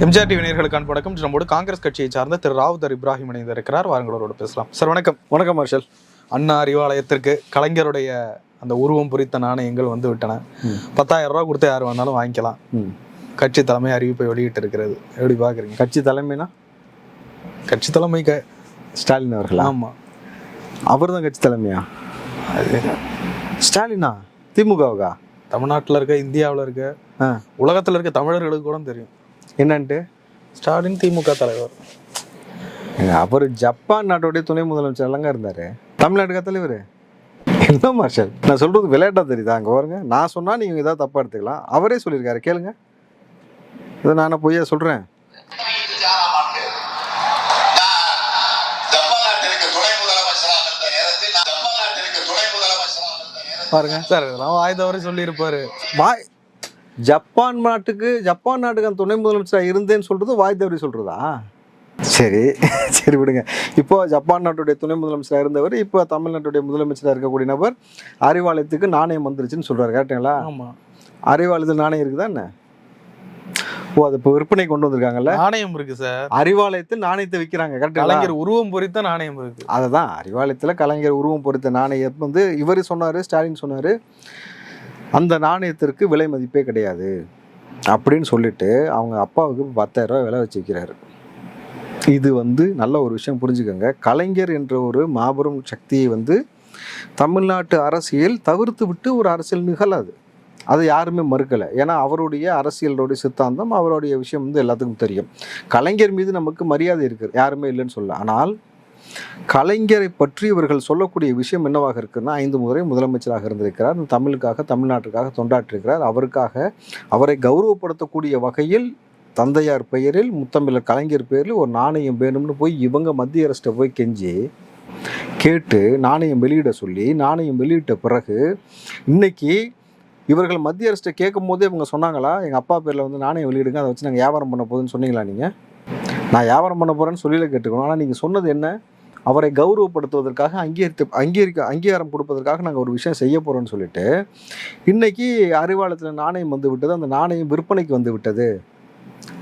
MGR TV நேயர்களுக்கான வணக்கம். நம்மோடு காங்கிரஸ் கட்சியை சார்ந்த திரு ராவுதர் இப்ராஹிம் இணைந்திருக்கிறார் வாருங்களோடு பேசலாம். சார் வணக்கம். வணக்கம் மார்ஷல். அண்ணா அறிவாலயத்திற்கு கலைஞருடைய அந்த உருவம் பொறித்த நாணயங்கள் வந்து விட்டன. பத்தாயிரம் ரூபாய் கொடுத்து யார் வேணாலும் வாங்கிக்கலாம். கட்சி தலைமை அறிவிப்பை வெளியிட்டு இருக்கிறது. எப்படி பாக்குறீங்க கட்சி தலைமைனா? கட்சி தலைமை க- ஸ்டாலின் அவர்களா? ஆமா. அவர் தான் கட்சி தலைமையா? ஸ்டாலினா? திமுகவுக்கா? தமிழ்நாட்டுல இருக்க இந்தியாவுல இருக்க உலகத்துல இருக்க தமிழர்களுக்கு கூட தெரியும். என்னன்ட்டு? ஸ்டாலின் திமுக தலைவர். அவர் ஜப்பான் நாட்டுடைய துணை முதலமைச்சர் எல்லாம் இருந்தாரு. தமிழ்நாட்டுக்கா தலைவர்? என்ன மார்ஷல்? நான் சொல்றது விளையாட்டா தெரியுதா? அங்க பாருங்க. நான் சொன்னா நீங்க ஏதாவது தப்பா எடுத்துக்கலாம். அவரே சொல்லியிருக்காரு. கேளுங்க. இதை நான் பொய்யா நேரத்தில் பாருங்க. சார் இதெல்லாம் வாய் தவறி சொல்லியிருப்பாரு. வாய் ஜப்பான் நாட்டுக்கு ஜப்பான் நாட்டுக்கு அந்த துணை முதலமைச்சராக இருந்தேன்னு சொல்றது வாய் தவறி சொல்றதா? சரி சரி விடுங்க. இப்போ ஜப்பான் நாட்டுடைய துணை முதலமைச்சராக இருந்தவர் இப்போ தமிழ்நாட்டுடைய முதலமைச்சராக இருக்கக்கூடிய நபர் அறிவாலயத்துக்கு நாணயம் வந்துருச்சுன்னு சொல்றாரு கரெக்டுங்களா ஆமா. அறிவாலயத்தில் நாணயம் இருக்குதா என்ன? ஓ அது இப்போ விற்பனை கொண்டு வந்திருக்காங்கல்ல? நாணயம் இருக்கு சார். அறிவாலயத்தில் நாணயத்தை விற்கிறாங்க கரெக்டுங்களா கலைஞர் உருவம் பொறித்த நாணயம் இருக்கு. அதுதான் அறிவாலயத்தில் கலைஞர் உருவம் பொறித்த நாணயம் வந்து இவர் சொன்னார் ஸ்டாலின் சொன்னார். அந்த நாணயத்திற்கு விலை மதிப்பே கிடையாது. அப்படின்னு சொல்லிட்டு அவங்க அப்பாவுக்கு பத்தாயிரம் ரூபாய் விலை வச்சுக்கிறாரு இது வந்து நல்ல ஒரு விஷயம் புரிஞ்சுக்கோங்க. கலைஞர் என்ற ஒரு மாபெரும் சக்தியை வந்து தமிழ்நாட்டு அரசியல் தவிர்த்து விட்டு ஒரு அரசியல் நிகழாது. அதை யாருமே மறுக்கலை. ஏன்னா அவருடைய அரசியலோடைய சித்தாந்தம் அவருடைய விஷயம் வந்து எல்லாத்துக்கும் தெரியும். கலைஞர் மீது நமக்கு மரியாதை இருக்குது. யாருமே இல்லைன்னு சொல்ல ஆனால் கலைஞரை பற்றி இவர்கள் சொல்லக்கூடிய விஷயம் என்னவாக இருக்குன்னா ஐந்து முறை முதலமைச்சராக இருந்திருக்கிறார். தமிழுக்காக தமிழ்நாட்டுக்காக தொண்டாற்றிருக்கிறார். அவருக்காக அவரை கௌரவப்படுத்தக்கூடிய வகையில் தந்தையார் பெயரில் முத்தமிழர் கலைஞர் பெயரில் ஒரு நாணயம் வேணும்னு போய் இவங்க மத்திய அரசிட்ட போய் கெஞ்சி கேட்டு நாணயம் வெளியிட சொல்லி நாணயம் வெளியிட்ட பிறகு இன்னைக்கு இவர்கள் மத்திய அரசிட்ட கேட்கும் போதே இவங்க சொன்னாங்களா எங்கள் அப்பா பேரில் வந்து நாணயம் வெளியிடுங்க அதை வச்சு நாங்கள் வியாபாரம் பண்ண போதுன்னு சொன்னீங்களா நீங்கள் நான் வியாபாரம் பண்ண போகிறேன்னு சொல்லியில் கேட்டுக்கணும். ஆனால் நீங்கள் சொன்னது என்ன? அவரை கௌரவப்படுத்துவதற்காக அங்கீகரித்து அங்கீகரிக்க அங்கீகாரம் கொடுப்பதற்காக நாங்கள் ஒரு விஷயம் செய்ய போகிறோம்னு சொல்லிட்டு இன்னைக்கு அறிவாலயத்தில் நாணயம் வந்து விட்டது. அந்த நாணயம் விற்பனைக்கு வந்து விட்டது.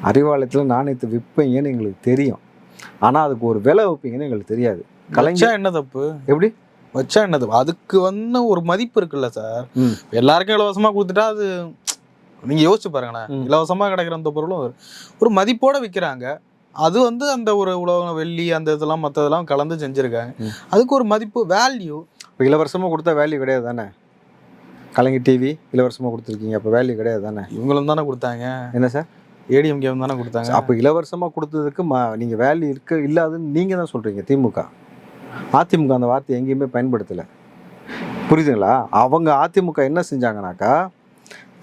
அறிவாலயத்தில் நாணயத்தை விற்பீங்கன்னு எங்களுக்கு தெரியும். ஆனால் அதுக்கு ஒரு விலை வைப்பீங்கன்னு எங்களுக்கு தெரியாது. கலைஞர் என்ன தப்பு? எப்படி? வச்சா என்ன தப்பு? அதுக்கு வந்து ஒரு மதிப்பு இருக்குல்ல சார். எல்லாருக்கும் இலவசமா கொடுத்துட்டா அது நீங்க யோசிச்சு பாருங்களேன். இலவசமா கிடைக்கிற அந்த பொருளும் ஒரு- ஒரு மதிப்போட விற்கிறாங்க அது வந்து அந்த ஒரு உலகம் வெள்ளி அந்த இதெல்லாம் மற்றதெல்லாம் கலந்து செஞ்சிருக்காங்க. அதுக்கு ஒரு மதிப்பு வேல்யூ இப்போ இலவசமாக கொடுத்தா வேல்யூ கிடையாது தானே கலைஞர் டிவி இலவசமாக கொடுத்துருக்கீங்க அப்போ வேல்யூ கிடையாது தானே இவங்களும் தானே கொடுத்தாங்க. என்ன சார்? ஏடிஎம் கேம் தானே கொடுத்தாங்க. அப்போ இலவசமாக கொடுத்ததுக்கு ம நீங்கள் வேல்யூ இருக்க இல்லாதுன்னு நீங்கள் தான் சொல்கிறீங்க திமுக. அதிமுக அந்த வார்த்தை எங்கேயுமே பயன்படுத்தலை. புரியுதுங்களா? அவங்க அதிமுக என்ன செஞ்சாங்கனாக்கா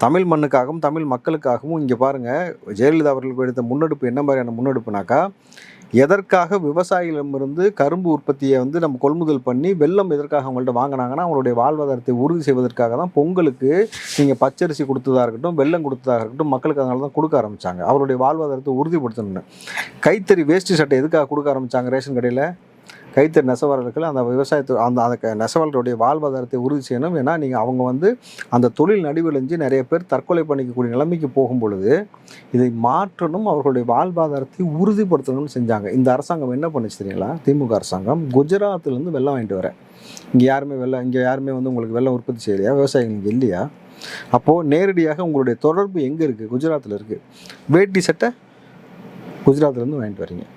தமிழ் மண்ணுக்காகவும் தமிழ் மக்களுக்காகவும் இங்கே பாருங்கள் ஜெயலலிதா அவர்களுக்கு எடுத்த முன்னெடுப்பு என்ன மாதிரியான முன்னெடுப்புனாக்கா எதற்காக விவசாயிகளிடமிருந்து கரும்பு உற்பத்தியை வந்து நம்ம கொள்முதல் பண்ணி வெள்ளம் எதற்காக அவங்கள்ட்ட வாங்கினாங்கன்னா அவங்களுடைய வாழ்வாதாரத்தை உறுதி செய்வதற்காக தான் பொங்கலுக்கு நீங்கள் பச்சரிசி கொடுத்ததாக இருக்கட்டும் வெள்ளம் கொடுத்ததாக இருக்கட்டும் மக்களுக்கு அதனால தான் கொடுக்க ஆரம்பித்தாங்க அவருடைய வாழ்வாதாரத்தை உறுதிப்படுத்தணும்னு. கைத்தறி வேஷ்டி சட்டை எதுக்காக கொடுக்க ஆரம்பித்தாங்க ரேஷன் கடையில்? கைத்தறி நெசவாளர்கள் அந்த விவசாயத்து அந்த அந்த க- நெசவாளருடைய வாழ்வாதாரத்தை உறுதி செய்யணும். ஏன்னா நீங்கள் அவங்க வந்து அந்த தொழில் நடிவிழிஞ்சு நிறைய பேர் தற்கொலை பண்ணிக்கக்கூடிய நிலைமைக்கு போகும் பொழுது இதை மாற்றணும் அவர்களுடைய வாழ்வாதாரத்தை உறுதிப்படுத்தணும்னு செஞ்சாங்க. இந்த அரசாங்கம் என்ன பண்ணுச்சு தெரியுங்களா? திமுக அரசாங்கம் குஜராத்லேருந்து வெள்ளம் வாங்கிட்டு வரேன் இங்கே யாருமே வெள்ளம் இங்கே யாருமே வந்து உங்களுக்கு வெள்ளம் உற்பத்தி செய்யலையா? விவசாயிகள் இல்லையா? அப்போது நேரடியாக உங்களுடைய தொடர்பு எங்கே இருக்குது குஜராத்தில் இருக்குது வேட்டி சட்டை குஜராத்லேருந்து வாங்கிட்டு வரீங்க.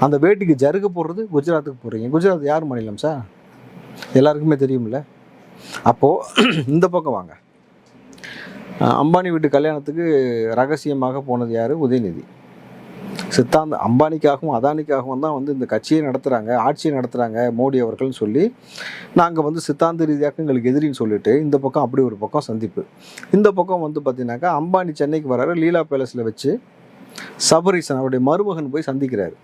அந்த வேட்டிக்கு ஜருகு போடுறது குஜராத்துக்கு போடுறீங்க. குஜராத் யார் மாநிலம் சார்? எல்லாருக்குமே தெரியும்ல. அப்போது இந்த பக்கம் வாங்க. அம்பானி வீட்டு கல்யாணத்துக்கு ரகசியமாக போனது யார்? உதயநிதி. சித்தாந்த அம்பானிக்காகவும் அதானிக்காகவும் தான் வந்து இந்த கட்சியை நடத்துகிறாங்க ஆட்சியை நடத்துகிறாங்க மோடி அவர்கள்னு சொல்லி நாங்கள் வந்து சித்தாந்த ரீதியாக எங்களுக்கு எதிரின்னு சொல்லிட்டு இந்த பக்கம் அப்படி ஒரு பக்கம் சந்திப்பு. இந்த பக்கம் வந்து பார்த்தீங்கன்னாக்கா அம்பானி சென்னைக்கு வராரு லீலா பேலஸில் வச்சு சபரீசன் அவருடைய மருமகன் போய் சந்திக்கிறாரு.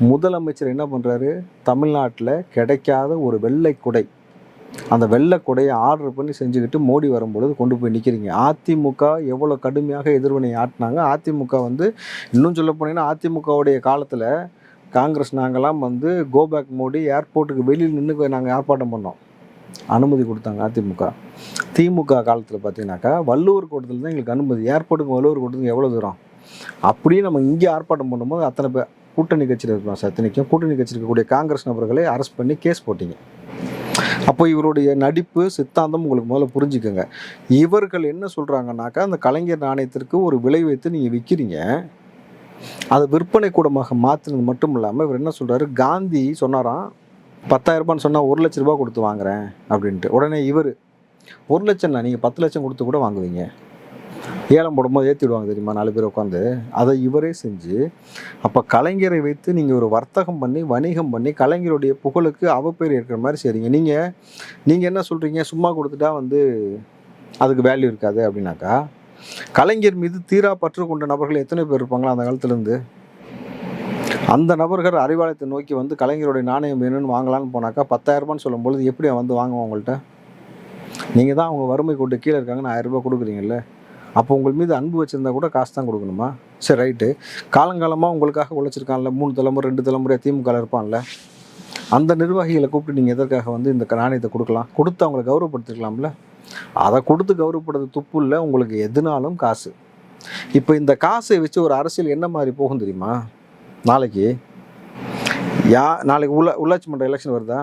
முதலமைச்சர் என்ன பண்ணுறாரு தமிழ்நாட்டில் கிடைக்காத ஒரு வெள்ளை குடை. அந்த வெள்ளை குடையை ஆர்டர் பண்ணி செஞ்சுக்கிட்டு மோடி வரும்பொழுது கொண்டு போய் நிற்கிறீங்க அதிமுக எவ்வளோ கடுமையாக எதிர்வினை ஆட்டினாங்க. அதிமுக வந்து இன்னும் சொல்ல போனீங்கன்னா அதிமுகவுடைய காலத்தில் காங்கிரஸ் நாங்களாம் வந்து கோபேக் மோடி ஏர்போர்ட்டுக்கு வெளியில் நின்று நாங்கள் ஆர்ப்பாட்டம் பண்ணோம். அனுமதி கொடுத்தாங்க அதிமுக. திமுக காலத்தில் பார்த்தீங்கன்னாக்கா வள்ளுவர் கூட்டத்தில் தான் எங்களுக்கு அனுமதி. ஏர்போர்ட்டுக்கு வள்ளுவர் கூட்டத்துக்கு எவ்வளோ தூரம்? அப்படியே நம்ம இங்கே ஆர்ப்பாட்டம் பண்ணும்போது அத்தனை பேர் கூட்டணி கட்சியில் இருக்கிறோம் சார் இத்தனைக்கும் கூட்டணி கட்சியில் இருக்கக்கூடிய காங்கிரஸ் நபர்களை அரெஸ்ட் பண்ணி கேஸ் போட்டீங்க. அப்போ இவருடைய நடிப்பு சித்தாந்தம் உங்களுக்கு முதல்ல புரிஞ்சுக்கோங்க. இவர்கள் என்ன சொல்கிறாங்கன்னாக்கா அந்த கலைஞர் நாணயத்திற்கு ஒரு விலை வைத்து நீங்கள் விற்கிறீங்க அதை விற்பனை கூடமாக மாற்றினது மட்டும் இல்லாமல் இவர் என்ன சொல்கிறாரு காந்தி சொன்னாராம் பத்தாயிரம் ரூபான்னு சொன்னால் ஒரு லட்ச ரூபா கொடுத்து வாங்குறேன் அப்படின்ட்டு. உடனே இவர் ஒரு லட்சம் நீங்கள் பத்து லட்சம் கொடுத்து கூட வாங்குவீங்க. ஏலம் போடும்போது ஏற்றி விடுவாங்க தெரியுமா? நாலு பேர் உட்காந்து அதை இவரே செஞ்சு அப்போ கலைஞரை வைத்து நீங்கள் ஒரு வர்த்தகம் பண்ணி வணிகம் பண்ணி கலைஞருடைய புகழுக்கு அவப்பேர் இருக்கிற மாதிரி செய்றீங்க. நீங்கள் நீங்கள் என்ன சொல்கிறீங்க சும்மா கொடுத்துட்டா வந்து அதுக்கு வேல்யூ இருக்காது அப்படின்னாக்கா கலைஞர் மீது தீரா பற்று கொண்ட நபர்கள் எத்தனை பேர் இருப்பாங்களா அந்த காலத்துலேருந்து? அந்த நபர்கள் அறிவாலயத்தை நோக்கி வந்து கலைஞருடைய நாணயம் வேணும்னு வாங்கலாம்னு போனாக்கா பத்தாயிரரூபான்னு சொல்லும்பொழுது எப்படி வந்து வாங்குவோம் உங்கள்கிட்ட நீங்கள் தான் அவங்க வறுமை கொண்டு கீழே இருக்காங்கன்னு ஆயிரம் ரூபாய் கொடுக்குறீங்கல்ல? அப்போ உங்கள் மீது அன்பு வச்சுருந்தா கூட காசு தான் கொடுக்கணுமா? சரி ரைட்டு. காலங்காலமாக உங்களுக்காக உழைச்சிருக்கான்ல மூணு தலைமுறை ரெண்டு தலைமுறை திமுக இருப்பான்ல. அந்த நிர்வாகிகளை கூப்பிட்டு நீங்கள் எதற்காக வந்து இந்த நாணயத்தை கொடுக்கலாம்? கொடுத்து அவங்களை கௌரவப்படுத்திருக்கலாம்ல? அதை கொடுத்து கௌரவப்படுறது துப்பு இல்லை உங்களுக்கு எதுனாலும் காசு. இப்போ இந்த காசை வச்சு ஒரு அரசியல் என்ன மாதிரி போகும் தெரியுமா? நாளைக்கு. யா நாளைக்கு உள்ள உள்ளாட்சி மன்ற எலெக்ஷன் வருதா?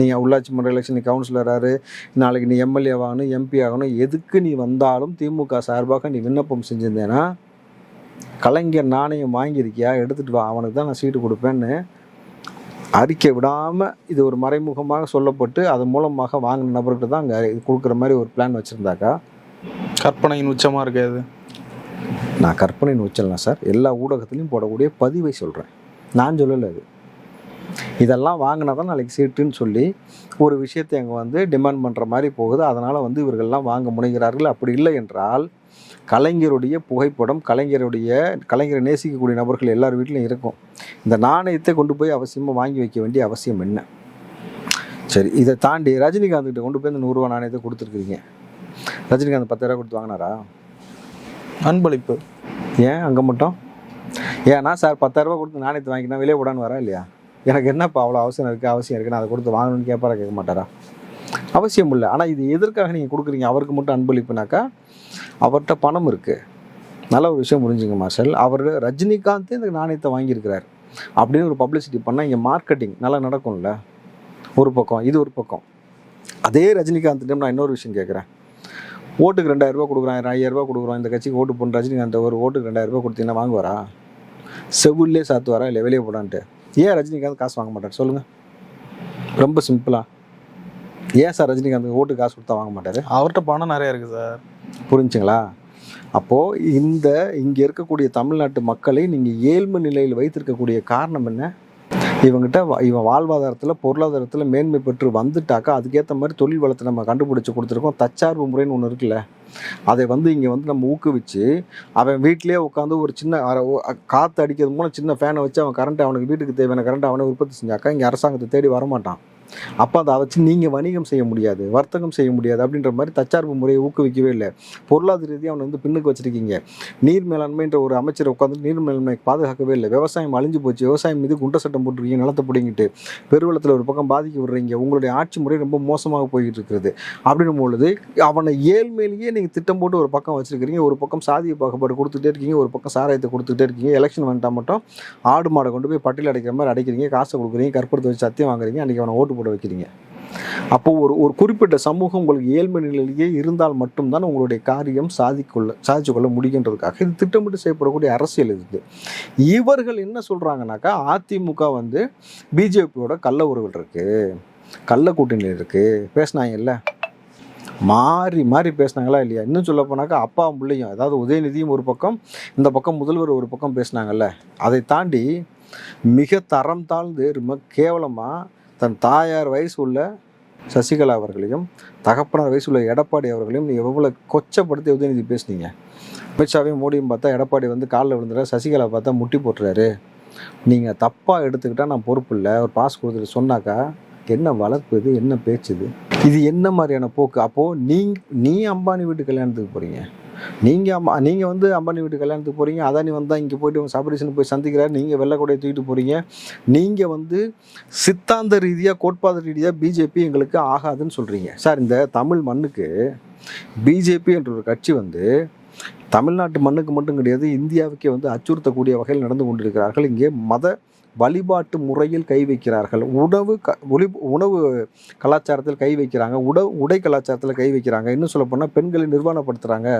நீங்கள் உள்ளாட்சி மன்ற எலெக்ஷன் நீ கவுன்சிலராரு நாளைக்கு நீ எம்எல்ஏ ஆகணும் எம்பி ஆகணும் எதுக்கு நீ வந்தாலும் திமுக சார்பாக நீ விண்ணப்பம் செஞ்சிருந்தேன்னா கலைஞர் நாணயம் வாங்கியிருக்கியா? எடுத்துகிட்டு வா அவனுக்கு தான் நான் சீட்டு கொடுப்பேன்னு அறிக்கை விடாமல் இது ஒரு மறைமுகமாக சொல்லப்பட்டு அது மூலமாக வாங்கின நபர்கிட்ட தான் அங்கே இது கொடுக்குற மாதிரி ஒரு பிளான் வச்சுருந்தாக்கா? கற்பனையின் உச்சமாக இருக்காது நான் கற்பனைன்னு வச்சிடலாம் சார். எல்லா ஊடகத்துலையும் போடக்கூடிய பதிவை சொல்கிறேன் நான் சொல்லலை அது. இதெல்லாம் வாங்கினா தான் நாளைக்கு சீட்டுன்னு சொல்லி ஒரு விஷயத்தை அங்கே வந்து டிமாண்ட் பண்ணுற மாதிரி போகுது. அதனால் வந்து இவர்கள்லாம் வாங்க முனைகிறார்கள். அப்படி இல்லை என்றால் கலைஞருடைய புகைப்படம் கலைஞருடைய கலைஞரை நேசிக்கக்கூடிய நபர்கள் எல்லார் வீட்லையும் இருக்கும். இந்த நாணயத்தை கொண்டு போய் அவசியமாக வாங்கி வைக்க வேண்டிய அவசியம் என்ன? சரி இதை தாண்டி ரஜினிகாந்த் கிட்ட கொண்டு போய் இந்த நூறுரூவா நாணயத்தை கொடுத்துருக்குறீங்க. ரஜினிகாந்த் பத்தாயிரம் கொடுத்து வாங்கினாரா? அன்பளிப்பு. ஏன்? அங்கே மட்டும்? ஏன்னா சார் பத்தாயிரரூபா கொடுத்து நாணயத்தை வாங்கினா வெளியே விடான்னு வரா இல்லையா? எனக்கு என்னப்பா அவ்வளோ அவசியம் இருக்குது அவசியம் இருக்குது நான் அதை கொடுத்து வாங்கணும்னு கேட்பாரா கேட்க மாட்டாரா? அவசியம் இல்லை. ஆனால் இது எதற்காக நீங்கள் கொடுக்குறீங்க? அவருக்கு மட்டும் அன்பளிப்புனாக்கா அவர்கிட்ட பணம் இருக்குது நல்ல ஒரு விஷயம் புரிஞ்சுங்க மார்ஷல் அவர் ரஜினிகாந்தே இந்த நாணயத்தை வாங்கியிருக்கிறார். அப்படின்னு ஒரு பப்ளிசிட்டி பண்ணால் இங்கே மார்க்கெட்டிங் நல்லா நடக்கும்ல? ஒரு பக்கம் இது ஒரு பக்கம். அதே ரஜினிகாந்த்கிட்ட நான் இன்னொரு விஷயம் கேட்குறேன். ஓட்டுக்கு ரெண்டாயிரம் ரூபாய் கொடுக்குறான் ஐயாயிரம் கொடுக்குறோம் இந்த கட்சிக்கு ஓட்டு போன ரஜினிகாந்த் ஒரு ஓட்டுக்கு ரெண்டாயிரம் ரூபாய் கொடுத்தீங்கன்னா வாங்குவாரா? செவிலே சாத்துவாரா? இல்லை வெளியே போடான்ட்டு? ஏன் ரஜினிகாந்த் காசு வாங்க மாட்டார்? சொல்லுங்கள் ரொம்ப சிம்பிளா ஏன் சார் ரஜினிகாந்த் ஓட்டு காசு கொடுத்தா வாங்க மாட்டார்? அவர்கிட்ட பணம் நிறைய இருக்குது சார். புரிஞ்சுங்களா? அப்போது இந்த இங்கே இருக்கக்கூடிய தமிழ்நாட்டு மக்களை நீங்கள் ஏழ்மை நிலையில் வைத்திருக்கக்கூடிய காரணம் என்ன? இவங்ககிட்ட இவன் வாழ்வாதாரத்தில் பொருளாதாரத்தில் மேன்மை பெற்று வந்துட்டாக்கா அதுக்கேற்ற மாதிரி தொழில் வளத்தை நம்ம கண்டுபிடிச்சி கொடுத்துருக்கோம். தற்சார்பு முறைன்னு ஒன்று இருக்குல்ல. அதை வந்து இங்கே வந்து நம்ம ஊக்குவிச்சு அவன் வீட்டிலேயே உட்காந்து ஒரு சின்ன காற்று அடிக்கிறது மூலம் சின்ன ஃபேனை வச்சு அவன் கரண்ட் அவனுக்கு வீட்டுக்கு தேவையான கரண்ட் அவனை உற்பத்தி செஞ்சாக்கா இங்கே அரசாங்கத்தை தேடி வரமாட்டான். அப்போ அதை வச்சு நீங்கள் வணிகம் செய்ய முடியாது வர்த்தகம் செய்ய முடியாது அப்படின்ற மாதிரி தற்சார்பு முறையை ஊக்குவிக்கவே இல்லை. பொருளாதார ரீதியாக அவனை வந்து பின்னுக்கு வச்சிருக்கீங்க. நீர் மேலாண்மைன்ற ஒரு அமைச்சர் உட்காந்து நீர் மேலாண்மை பாதுகாக்கவே இல்லை. விவசாயம் அழிஞ்சு போச்சு. விவசாயம் மீது குண்ட சட்டம் போட்டிருக்கீங்க நிலத்தை பிடிங்கிட்டு பெருவளத்தில் ஒரு பக்கம் பாதிக்க விடுறீங்க. உங்களுடைய ஆட்சி முறை ரொம்ப மோசமாக போய்கிட்டு இருக்கிறது. அப்படின்னும் பொழுது அவனை ஏழ்மையிலேயே நீங்கள் திட்டம் போட்டு ஒரு பக்கம் வச்சுருக்கிறீங்க. ஒரு பக்கம் சாதிய பாகுபாடு கொடுத்துட்டே இருக்கீங்க. ஒரு பக்கம் சாராயத்தை கொடுத்துட்டே இருக்கீங்க. எலெக்ஷன் வந்துட்டா மட்டும் ஆடு மாடை கொண்டு போய் பட்டியல் அடைக்கிற மாதிரி அடைக்கிறீங்க. காசை கொடுக்குறீங்க. கற்பூரத்தை வச்சு சத்தியம் வாங்குறீங்க. அன்றைக்கி அவனை ஓட்டு போட வைக்கிறீங்க. அப்போ ஒரு ஒரு குறிப்பிட்ட சமூகம் உங்களுக்கு ஏழ்மை நிலையிலேயே இருந்தால் மட்டும்தான் உங்களுடைய காரியம் சாதிக்கொள்ள சாதிச்சு கொள்ள முடியுன்றதுக்காக இது திட்டமிட்டு செய்யப்படக்கூடிய அரசியல் இது. இவர்கள் என்ன சொல்கிறாங்கனாக்கா அதிமுக வந்து பிஜேபியோட கள்ள உறவில் இருக்கு கள்ள கூட்டணியில் இருக்கு பேசினாங்கல்ல மாறி மாறி பேசினாங்களா இல்லையா? இன்னும் சொல்ல போனாக்கா அப்பா பிள்ளையும் அதாவது உதயநிதியும் ஒரு பக்கம் இந்த பக்கம் முதல்வர் ஒரு பக்கம் பேசினாங்கல்ல? அதை தாண்டி மிக தரம் தாழ்ந்து ரொம்ப கேவலமாக தன் தாயார் வயசு உள்ள சசிகலா அவர்களையும் தகப்பனார் வயசு உள்ள எடப்பாடி அவர்களையும் நீ எவ்வளோ கொச்சப்படுத்தி உதயநிதி பேசுனீங்க? அமித்ஷாவையும் மோடியும் பார்த்தா எடப்பாடி வந்து காலில் விழுந்துறாரு சசிகலா பார்த்தா முட்டி போட்டுறாரு. நீங்கள் தப்பாக எடுத்துக்கிட்டால் நான் பொறுப்பு இல்லை ஒரு பாஸ் கொடுத்துட்டு சொன்னாக்கா என்ன வளர்ப்பு இது என்ன பேச்சு இது? இது என்ன மாதிரியான போக்கு? அப்போது நீ நீ அம்பானி வீட்டு கல்யாணத்துக்கு போகிறீங்க நீங்கள் அம்மா நீங்கள் வந்து அம்பானி வீட்டு கல்யாணத்துக்கு போகிறீங்க அதானி வந்தால் இங்கே போயிட்டு உங்கள் சபரிசன் போய் சந்திக்கிறார் நீங்கள் வெள்ளக்கூடைய தூக்கிட்டு போகிறீங்க நீங்கள் வந்து சித்தாந்த ரீதியாக கோட்பாத ரீதியாக பிஜேபி எங்களுக்கு ஆகாதுன்னு சொல்கிறீங்க சார் இந்த தமிழ் மண்ணுக்கு பிஜேபி என்ற ஒரு கட்சி வந்து தமிழ்நாட்டு மண்ணுக்கு மட்டும் கிடையாது இந்தியாவுக்கே வந்து அச்சுறுத்தக்கூடிய வகையில் நடந்து கொண்டிருக்கிறார்கள். இங்கே மத வழிபாட்டு முறையில் கை வைக்கிறார்கள். உணவு க ஒளி உணவு கலாச்சாரத்தில் கை வைக்கிறாங்க. உட உடை கலாச்சாரத்தில் கை வைக்கிறாங்க. இன்னும் சொல்லப்போனால் பெண்களை நிர்வாணப்படுத்துகிறாங்க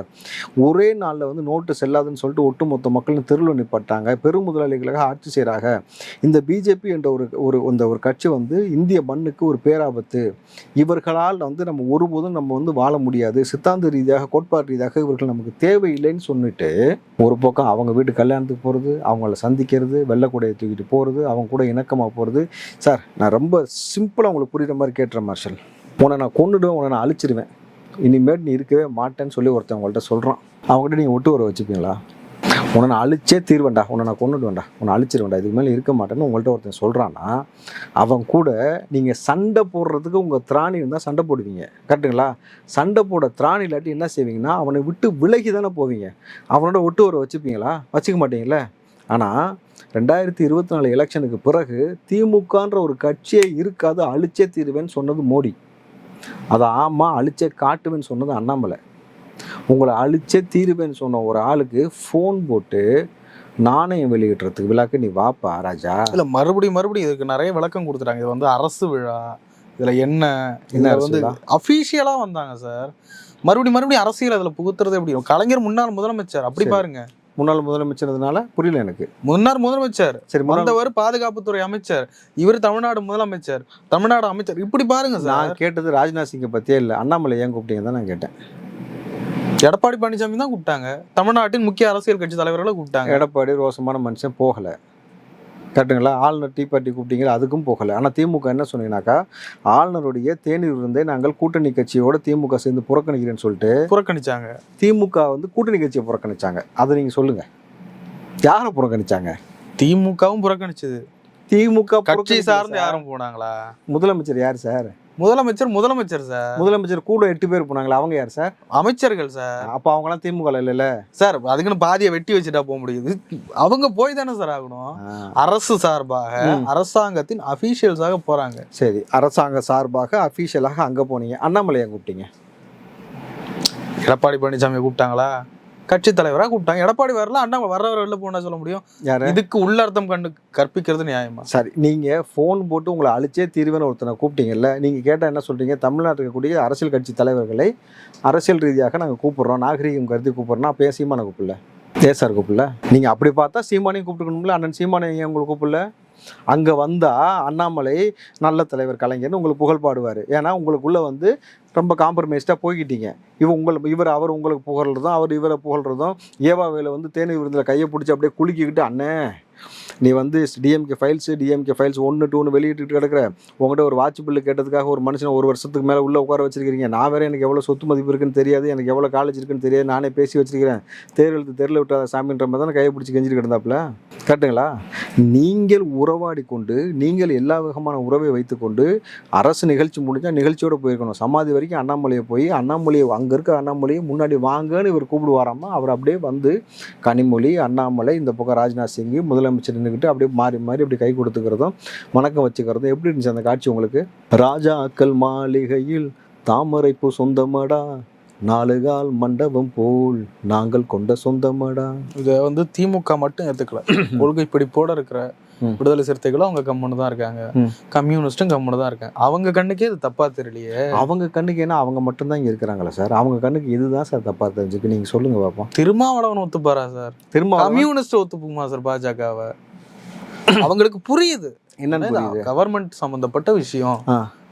ஒரே நாளில் வந்து நோட்டு செல்லாதுன்னு சொல்லிட்டு ஒட்டுமொத்த மக்களும் தெருவில் நிப்பாட்டாங்க. பெரும் முதலாளிகளாக ஆட்சி செய்கிறாங்க இந்த பிஜேபி என்ற ஒரு ஒரு இந்த ஒரு கட்சி வந்து இந்திய மண்ணுக்கு ஒரு பேராபத்து. இவர்களால் வந்து நம்ம ஒருபோதும் நம்ம வந்து வாழ முடியாது. சித்தாந்த ரீதியாக கோட்பாடு ரீதியாக இவர்கள் நமக்கு தேவையில்லைன்னு சொல்லிட்டு ஒரு பக்கம் அவங்க வீட்டு கல்யாணத்துக்கு போகிறது அவங்கள சந்திக்கிறது வெள்ளக்கூடையை தூக்கிட்டு போகிறது போகிறது அவங்க கூட இணக்கமாக போகிறது சார் நான் ரொம்ப சிம்பிளாக உங்களுக்கு புரிகிற மாதிரி கேட்டுறேன் மார்ஷல் உன்னை நான் கொண்டுடுவேன் உன்னை நான் அழிச்சிடுவேன் இனிமேல் நீ இருக்கவே மாட்டேன்னு சொல்லி ஒருத்தன் உங்கள்கிட்ட சொல்கிறான் அவங்ககிட்ட நீங்கள் ஒட்டு வர வச்சுப்பீங்களா? உன்னை நான் அழிச்சே தீர்வேண்டா உன்னை நான் கொண்டுடுவேன்டா உன்னை அழிச்சிருவேண்டா இதுக்கு மேலே இருக்க மாட்டேன்னு உங்கள்கிட்ட ஒருத்தன் சொல்கிறான்னா அவன் கூட நீங்கள் சண்டை போடுறதுக்கு உங்கள் திராணி இருந்தால் சண்டை போடுவீங்க. கரெக்டுங்களா சண்டை போட திராணி இல்லாட்டி என்ன செய்வீங்கன்னா அவனை விட்டு விலகி தானே போவீங்க. அவனோட ஒட்டு வர வச்சுப்பீங்களா? வச்சுக்க மாட்டீங்களே ஆனால் ரெண்டாயிரத்தி இருபத்தி நாலு எலெக்ஷனுக்கு பிறகு திமுகன்ற ஒரு கட்சியே இருக்காது அழிச்சே தீருவேன்னு சொன்னது மோடி. அதை ஆமாம் அழிச்சே காட்டுவேன்னு சொன்னது அண்ணாமலை. உங்களை அழிச்சே தீருவேன்னு சொன்ன ஒரு ஆளுக்கு ஃபோன் போட்டு நாணயம் வெளியிடுறதுக்கு விழாக்கு நீ வாப்பா ராஜா. இல்ல மறுபடியும் மறுபடியும் இதுக்கு நிறைய விளக்கம் கொடுத்துட்டாங்க. இது வந்து அரசு விழா இதுல என்ன இதுல வந்து? அபிஷியலா வந்தாங்க சார். மறுபடியும் மறுபடியும் அரசியல் அதுல புகுத்துறது எப்படி? கலைஞர் முன்னாள் முதலமைச்சர் அப்படி. பாருங்க. முன்னாள் முதலமைச்சர்னால புரியல எனக்கு. முன்னாள் முதலமைச்சர் சரி வந்தவர் பாதுகாப்புத்துறை அமைச்சர் இவர் தமிழ்நாடு முதலமைச்சர் தமிழ்நாடு அமைச்சர். இப்படி பாருங்க சார். நான் கேட்டது ராஜ்நாத் சிங்கை பத்தியே இல்லை. அண்ணாமலை ஏன் கூப்பிட்டீங்க தான் நான் கேட்டேன். எடப்பாடி பழனிசாமி தான் கூப்பிட்டாங்க. தமிழ்நாட்டின் முக்கிய அரசியல் கட்சி தலைவர்களை கூப்பிட்டாங்க. எடப்பாடி ரோசமான மனுஷன் போகலை. கரெக்டுங்களா ஆளுநர் டீ பார்ட்டி கூப்பிட்டீங்களா? அதுக்கும் போகலை. ஆனால் திமுக என்ன சொன்னீங்கன்னாக்கா ஆளுநருடைய தேநீர் இருந்தே நாங்கள் கூட்டணி கட்சியோட திமுக சேர்ந்து புறக்கணிக்கிறேன்னு சொல்லிட்டு புறக்கணிச்சாங்க. திமுக வந்து கூட்டணி கட்சியை புறக்கணிச்சாங்க. அதை நீங்கள் சொல்லுங்கள் யாரை புறக்கணிச்சாங்க? திமுகவும் புறக்கணிச்சது. திமுக கட்சி சார்ந்து சார். யாரும் போனாங்களா? முதலமைச்சர் யார் சார்? முதலமைச்சர் முதலமைச்சர் சார். முதலமைச்சர் கூட எட்டு பேர் போனாங்களா அவங்க யார் சார்? அமைச்சர்கள் சார். அப்போ அவங்களாம் திமுக இல்லைல்ல? சார் அதுக்குன்னு பாதியை வெட்டி வச்சுட்டா போக முடியுது. அவங்க போய் தானே சார் ஆகணும். அரசு சார்பாக. அரசாங்கத்தின் அபிஷியல்ஸாக போறாங்க. சரி அரசாங்க சார்பாக அஃபீஷியலாக அங்கே போனீங்க. அண்ணாமலையை கூப்பிட்டீங்க. எடப்பாடி பழனிசாமி கூப்பிட்டாங்களா? கட்சி தலைவரா கூப்பிட்டாங்க. எடப்பாடி வரல அண்ணா வர்றவர் வெளில போனா சொல்ல முடியும்? இதுக்கு உள்ளர்த்தம் கண்டு கற்பிக்கிறது நியாயமா? சரி நீங்கள் ஃபோன் போட்டு உங்களை அழிச்சே தீர்வேன்னு ஒருத்தனை கூப்பிட்டீங்கல்ல நீங்கள் கேட்டால் என்ன சொல்கிறீங்க தமிழ்நாட்டில் இருக்கக்கூடிய அரசியல் கட்சி தலைவர்களை அரசியல் ரீதியாக நாங்கள் கூப்பிடுறோம். நாகரீகம் கருதி கூப்பிட்றோம். அப்போ ஏன் சீமானை கூப்பிடல. ஏன் சார் கூப்பிடல. நீங்கள் அப்படி பார்த்தா சீமானையும் கூப்பிட்டுக்கணும்ல அண்ணன் சீமானை ஏன் உங்களுக்கு கூப்பிடல? அங்கே வந்தால் அண்ணாமலை நல்ல தலைவர் கலைஞர்னு உங்களுக்கு புகழ் பாடுவார். ஏன்னா உங்களுக்குள்ளே வந்து ரொம்ப காம்ப்ரமைஸ்டாக போய்கிட்டீங்க இவன் உங்களை இவர் அவர் உங்களுக்கு புகழ்றதும் அவர் இவரை புகழ்றதும் ஏவாவையில் வந்து தேனி விருந்தில் கையை பிடிச்சி அப்படியே குலுக்கிக்கிட்டு அண்ணே நீ வந்து டிஎம்கே ஃபைல்ஸ் டிஎம்கே ஃபைல்ஸ் ஒன்று டூன்னு வெளியிட்டு கிடக்குற. உங்கள்கிட்ட ஒரு வாட்ச் பில்லு கேட்டதுக்காக ஒரு மனுஷனை ஒரு வருஷத்துக்கு மேலே உள்ளே உட்கார வச்சிருக்கீங்க நான் வேறு எனக்கு எவ்வளோ சொத்து மதிப்பு இருக்குன்னு தெரியாது எனக்கு எவ்வளோ காலேஜ் இருக்குன்னு தெரியாது நானே பேசி வச்சிருக்கிறேன். தேர் எழுத்து தெருல விட்டாத சாமின்ற மாதிரி தானே கையை பிடிச்சி கெஞ்சிட்டு கிடந்தாப்புல? கரெக்டுங்களா? நீங்கள் உறவாடி கொண்டு நீங்கள் எல்லா விதமான உறவை வைத்துக்கொண்டு அரசு நிகழ்ச்சி முடிஞ்சால் நிகழ்ச்சியோடு போயிருக்கணும். சமாதி வரைக்கும் அண்ணாமலையை போய் அண்ணாமலையை அங்கே இருக்க அண்ணாமலையை முன்னாடி வாங்கன்னு இவர் கூப்பிடுவாராமா? அவர் அப்படியே வந்து கனிமொழி அண்ணாமலை இந்த பக்கம் ராஜ்நாத் சிங் முதலமைச்சர் நின்றுக்கிட்டு அப்படியே மாறி மாறி அப்படி கை கொடுத்துக்கிறதும் வணக்கம் வச்சுக்கிறதும் எப்படி இருந்துச்சு அந்த காட்சி உங்களுக்கு? ராஜாக்கள் மாளிகையில் தாமரைப்பு சொந்தமடா? நாலுகால் மண்டபம் போல் நாங்கள் கொண்ட சொந்தமடா. இதை வந்து திமுக மட்டும் ஏத்துக்கல. கொள்கை பிடிப்போட இருக்கிற. விடுதலை சிறுத்தைகளும் அவங்க கம்முன்னு தான் இருக்காங்க. கம்யூனிஸ்டும் கம்முன்னு தான் இருக்காங்க. அவங்க கண்ணுக்கே இது தப்பா தெரியலையே. அவங்க கண்ணுக்கு ஏன்னா அவங்க மட்டும்தான் இங்கே இருக்கிறாங்களா சார்? அவங்க கண்ணுக்கு இதுதான் சார் தப்பா தெரிஞ்சுக்கு. நீங்கள் சொல்லுங்க பார்ப்போம் திருமாவளவன் ஒத்துப்பாரா சார்? திரும்ப கம்யூனிஸ்ட் ஒத்துப்புமா சார் பாஜகவை? அவங்களுக்கு புரியுது. என்னன்னு கவர்மெண்ட் சம்பந்தப்பட்ட விஷயம்.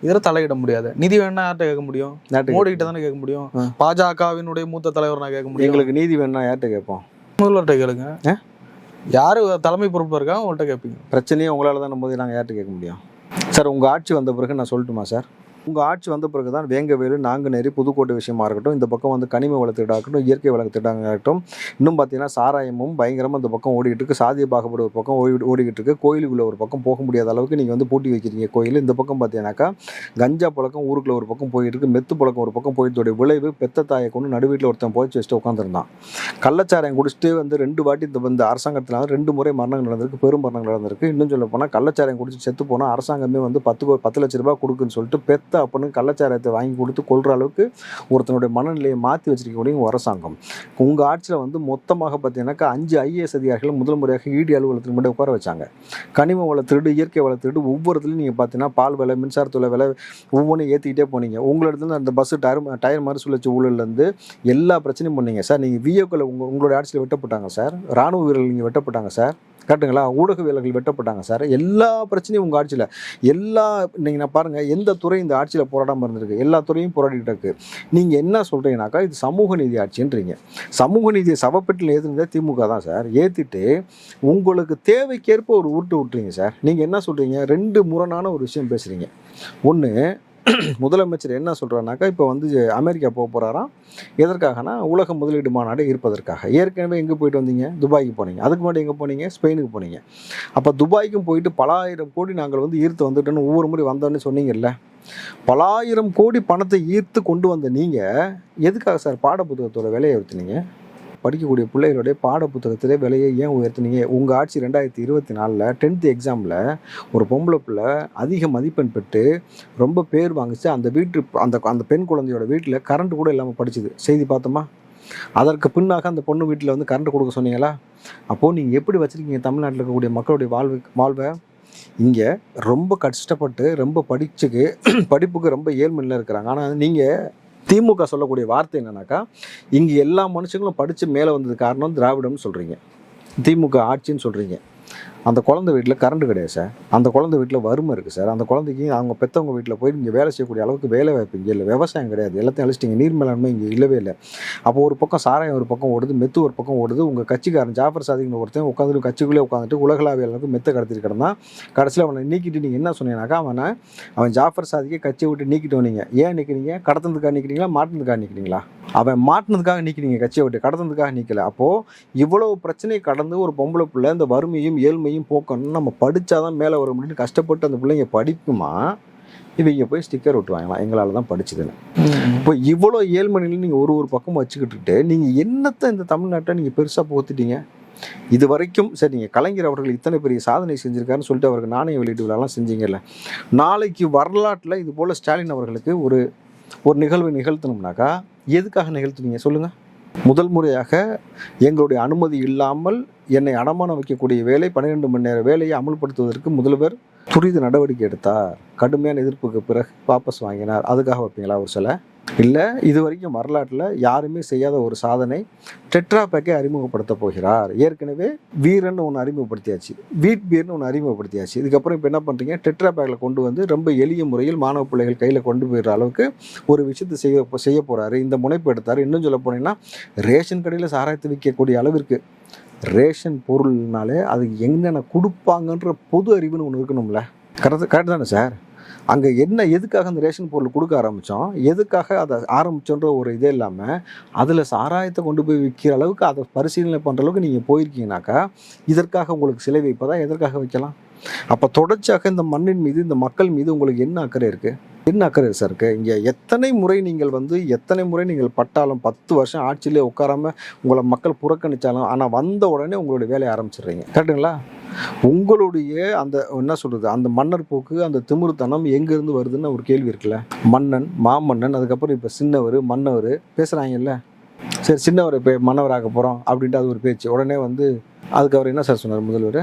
இதுல தலையிட முடியாது. நிதி வேணா யார்கிட்ட கேட்க முடியும்? மோடி கிட்ட தானே கேட்க முடியும். பாஜகவினுடைய மூத்த தலைவர் நான் கேட்க முடியும். எங்களுக்கு நீதி வேணும்னா யார்கிட்ட கேட்போம்? முதல்வர்கிட்ட கேளுங்க? யாரு தலைமை பொறுப்பு இருக்காங்க அவங்கள்ட்ட கேட்பீங்க. பிரச்சனையே உங்களால் தான் போது நாங்கள் யார்கிட்ட கேட்க முடியும்? சார் உங்கள் ஆட்சி வந்த பிறகு நான் சொல்லட்டுமா சார்? உங்கள் ஆட்சி வந்த பிறகு தான் வேங்கவேலு நாங்குநேரி புதுக்கோட்டை விஷயமா இருக்கட்டும் இந்த பக்கம் வந்து கனிம வளத்திட்டா இயற்கை வளத்திட்டாங்க இருக்கட்டும் இன்னும் பார்த்தீங்கன்னா சாராயமும் பயங்கரமாக இந்த பக்கம் ஓடிக்கிட்டு இருக்கு. சாதிய பாகுபாடு ஒரு பக்கம் ஓடி ஓடிக்கிட்டு இருக்கு. கோயிலுக்குள்ளே ஒரு பக்கம் போக முடியாத அளவுக்கு நீங்கள் வந்து பூட்டி வைக்கிறீங்க கோயில். இந்த பக்கம் பார்த்தீங்கன்னாக்கா கஞ்சா பழக்கம் ஊருக்குள்ளே ஒரு பக்கம் போயிட்டு இருக்கு. மெத்து பழக்கம் ஒரு பக்கம் போயிட்டோடைய விளைவு பெத்த தாயை கொண்டு நடுவீட்டில் ஒருத்தன் போயிச்சு வச்சுட்டு உட்காந்துருந்தான் கள்ளச்சாராயம் குடிச்சிட்டு வந்து ரெண்டு வாட்டி இந்த வந்து அரசாங்கத்தில் வந்து ரெண்டு முறை மரணங்கள் நடந்திருக்கு. பெரும் மரணங்கள் நடந்திருக்கு. இன்னும் சொல்ல போனால் கள்ளச்சாராயம் குடிச்சு செத்து போனால் அரசாங்கமே வந்து பத்து பத்து லட்ச ரூபாய் கொடுக்குன்னு சொல்லிட்டு பெத்த பெத்த அப்பனுக்கு கள்ளச்சாரத்தை வாங்கி கொடுத்து கொள்கிற அளவுக்கு ஒருத்தனுடைய மனநிலையை மாற்றி வச்சிருக்கக்கூடிய உங்கள் அரசாங்கம். உங்கள் ஆட்சியில் வந்து மொத்தமாக பார்த்தீங்கன்னாக்கா அஞ்சு ஐஏஎஸ் அதிகாரிகள் முதல் முறையாக இடி அலுவலகத்துக்கு முன்னாடி உட்கார வச்சாங்க. கனிம வள திருடு இயற்கை வள திருடு ஒவ்வொருத்துலையும் நீங்கள் பார்த்தீங்கன்னா பால் விலை மின்சாரத்துல விலை ஒவ்வொன்றும் ஏற்றிக்கிட்டே போனீங்க. உங்களிடத்துல அந்த பஸ்ஸு டயர் டயர் மாதிரி மறுசுழற்சி ஊழல்லேருந்து எல்லா பிரச்சனையும் பண்ணீங்க. சார் நீங்கள் விஓக்களை உங்கள் உங்களுடைய ஆட்சியில் வெட்டப்பட்டாங்க சார். ராணுவ வீரர்கள் நீங்கள் வெட்டப்பட்டாங்க சார். கரெக்டுங்களா ஊடகவியலர்கள் வெட்டப்பட்டாங்க சார். எல்லா பிரச்சனையும் உங்கள் ஆட்சியில். எல்லா நீங்கள் நான் பாருங்கள் எந்த துறை இந்த ஆட்சியில் போராடாமல் இருந்திருக்கு? எல்லா துறையும் போராடிட்டு இருக்கு. நீங்கள் என்ன சொல்கிறீங்கனாக்கா இது சமூக நீதி ஆட்சின்றீங்க. சமூக நீதியை சவப்பெட்டில் ஏற்றுனதே திமுக தான் சார். ஏற்றிட்டு உங்களுக்கு தேவைக்கேற்ப ஒரு உருட்டு விட்டுறீங்க சார். நீங்கள் என்ன சொல்கிறீங்க ரெண்டு முரணான ஒரு விஷயம் பேசுகிறீங்க ஒன்று முதலமைச்சர் என்ன சொல்கிறாருனாக்கா இப்போ வந்து அமெரிக்கா போக போகிறாராம் எதற்காகனா உலக முதலீடு மாநாடு இருப்பதற்காக. ஏற்கனவே எங்கே போயிட்டு வந்தீங்க? துபாய்க்கு போனீங்க. அதுக்கு முன்னாடி எங்கே போனீங்க? ஸ்பெயினுக்கு போனீங்க. அப்போ துபாய்க்கும் போயிட்டு பல ஆயிரம் கோடி நாங்கள் வந்து ஈர்த்து வந்துட்டோன்னு ஒவ்வொரு முறை வந்தோன்னு சொன்னீங்கல்ல. பலாயிரம் கோடி பணத்தை ஈர்த்து கொண்டு வந்த நீங்கள் எதுக்காக சார் பாடப்புத்தகத்தோட விலையை உயர்த்தினீங்க? படிக்கக்கூடிய பிள்ளைகளுடைய பாடப்புத்தகத்திலே விலையை ஏன் உயர்த்தினீங்க? உங்கள் ஆட்சி ரெண்டாயிரத்தி இருபத்தி நாலில் டென்த்து எக்ஸாமில் ஒரு பொம்பளை பிள்ளை அதிக மதிப்பெண் பெற்று ரொம்ப பேர் வாங்கிச்சு. அந்த வீட்டு அந்த அந்த பெண் குழந்தையோட வீட்டில் கரண்ட் கூட இல்லாமல் படிச்சுது. செய்தி பார்த்தோமா? அதற்கு பின்னாக அந்த பொண்ணு வீட்டில் வந்து கரண்ட் கொடுக்க சொன்னீங்களா? அப்போது நீங்கள் எப்படி வச்சுருக்கீங்க தமிழ்நாட்டில் இருக்கக்கூடிய மக்களுடைய வாழ்வு வாழ்வை? இங்கே ரொம்ப கஷ்டப்பட்டு ரொம்ப படிச்சுக்கு படிப்புக்கு ரொம்ப ஏழ்மையில் இருக்கிறாங்க. ஆனால் நீங்கள் திமுக சொல்லக்கூடிய வார்த்தை என்னன்னாக்கா இங்கே எல்லா மனுஷங்களும் படித்து மேலே வந்தது காரணம் திராவிடம்னு சொல்கிறீங்க திமுக ஆட்சின்னு சொல்கிறீங்க அந்த குழந்தை வீட்டில் கரண்ட் கிடையாது சார் அந்த குழந்தை வீட்டில் வறுமை இருக்குது சார் அந்த குழந்தைக்கு அவங்க பெற்றவங்க வீட்டில் போய் இங்கே வேலை செய்யக்கூடிய அளவுக்கு வேலை வாய்ப்பு இங்கே இல்லை. விவசாயம் கிடையாது. எல்லாத்தையும் அழிச்சிட்டிங்க. நீர் மேலாண்மை இங்கே இல்லவே இல்லை. அப்போ ஒரு பக்கம் சாராயம் ஒரு பக்கம் ஓடுது மெத்து ஒரு பக்கம் ஓடுது. உங்கள் கட்சிக்காரன் ஜாஃபர் சாதிங்கிற ஒருத்தன் உட்காந்து கட்சிக்குள்ளே உட்காந்துட்டு உலகளாவிய அளவுக்கு மெத்த கடத்திட்டு கிடந்தான். கடைசியில் அவனை நீக்கிட்டு நீங்கள் என்ன சொன்னீங்கன்னாக்கா அவனை அவன் ஜாஃபர் சாதிக்கை கட்சியை விட்டு நீக்கிட்டு வந்தீங்க ஏன் நிற்கிறீங்க கடத்தினதுக்காக நிற்கிறீங்களா மாட்டினதுக்காக நிற்கிறீங்களா அவன் மாட்டினதுக்காக நிற்கிறீங்க கட்சியை விட்டு. கடத்தினதுக்காக நிற்கல அப்போது இவ்வளோ பிரச்சனையை கடந்து ஒரு பொம்பளை பிள்ளை இந்த வறுமையும் ஏழ்மையும் போக்கணும்னு நம்ம படித்தாதான் மேலே வர முடியும்னு கஷ்டப்பட்டு அந்த பிள்ளைங்க படிக்குமா? இவங்க போய் ஸ்டிக்கர் ஒட்டுவாங்களாம் எங்களால் தான் படிச்சுதுன்னு இப்போ இவ்வளோ ஏழ்மணியில் நீங்கள் ஒரு ஒரு பக்கம் வச்சுக்கிட்டு நீங்கள் என்னத்தை இந்த தமிழ்நாட்டை நீங்கள் பெருசாக போத்துட்டீங்க இது வரைக்கும் சரி நீங்கள் கலைஞர் அவர்கள் இத்தனை பெரிய சாதனை செஞ்சுருக்காருன்னு சொல்லிட்டு அவருக்கு நாணய வெளியீட்டு விழாலாம் செஞ்சீங்கல்ல. நாளைக்கு வரலாற்றில் இது போல் ஸ்டாலின் அவர்களுக்கு ஒரு ஒரு நிகழ்வை நிகழ்த்தணும்னாக்கா எதுக்காக நிகழ்த்துனீங்க? சொல்லுங்கள் முதல் முறையாக எங்களுடைய அனுமதி இல்லாமல் என்னை அடமானம் வைக்கக்கூடிய வேலை பன்னிரெண்டு மணி நேர வேலையை அமுல்படுத்துவதற்கு முதல்வர் துரித நடவடிக்கை எடுத்தார். கடுமையான எதிர்ப்புக்கு பிறகு வாபஸ் வாங்கினார். அதுக்காக வைப்பீங்களா ஒரு சில? இல்லை இது வரைக்கும் வரலாற்றில் யாருமே செய்யாத ஒரு சாதனை டெட்ரா பேக்கை அறிமுகப்படுத்த போகிறார். ஏற்கனவே வீரன் ஒன்று அறிமுகப்படுத்தியாச்சு. வீட் பீர்னு ஒன்று அறிமுகப்படுத்தியாச்சு. இதுக்கப்புறம் இப்போ என்ன பண்ணுறீங்க டெட்ரா பேக்கில் கொண்டு வந்து ரொம்ப எளிய முறையில் மாணவ பிள்ளைகள் கையில் கொண்டு போயிடுற அளவுக்கு ஒரு விஷயத்தை செய்ய செய்ய போகிறாரு இந்த முனைப்பு எடுத்தார். இன்னும் சொல்ல போனீங்கன்னா ரேஷன் கடையில் சாராயத்தை விற்கக்கூடிய அளவிற்கு ரேஷன் பொருள்னாலே அது என்னென்ன கொடுப்பாங்கன்ற பொது அறிவுன்னு ஒன்று இருக்கணும்ல. கரெக்ட் கரெக்ட் தானே சார்? அங்கே என்ன எதுக்காக அந்த ரேஷன் பொருள் கொடுக்க ஆரம்பித்தோம் எதுக்காக அதை ஆரம்பித்தோன்ற ஒரு இதே இல்லாமல் அதில் சாராயத்தை கொண்டு போய் விற்கிற அளவுக்கு அதை பரிசீலனை பண்ணுற அளவுக்கு நீங்கள் போயிருக்கீங்கனாக்கா இதற்காக உங்களுக்கு சிலை வைப்பதா எதற்காக வைக்கலாம்? அப்போ தொடர்ச்சியாக இந்த மண்ணின் மீது இந்த மக்கள் மீது உங்களுக்கு என்ன அக்கறை இருக்குது என்ன அக்கறை சார் இருக்குது இங்கே எத்தனை முறை நீங்கள் வந்து எத்தனை முறை நீங்கள் பட்டாலும் பத்து வருஷம் ஆட்சியிலே உட்காராம உங்களை மக்கள் புறக்கணித்தாலும் ஆனால் வந்த உடனே உங்களுடைய வேலையை ஆரம்பிச்சிடுறீங்க. கரெக்டுங்களா? உங்களுடைய அந்த என்ன சொல்கிறது அந்த மன்னர் போக்கு அந்த திமிருத்தனம் எங்கேருந்து வருதுன்னு ஒரு கேள்வி இருக்குல்ல? மன்னன் மாமன்னன் அதுக்கப்புறம் இப்போ சின்னவர் மன்னவர் பேசுகிறாங்கல்ல சரி சின்னவர் இப்போ மன்னவராக போகிறோம் அப்படின்ட்டு அது ஒரு பேச்சு. உடனே வந்து அதுக்கு அவர் என்ன சார் சொன்னார் முதல்வர்?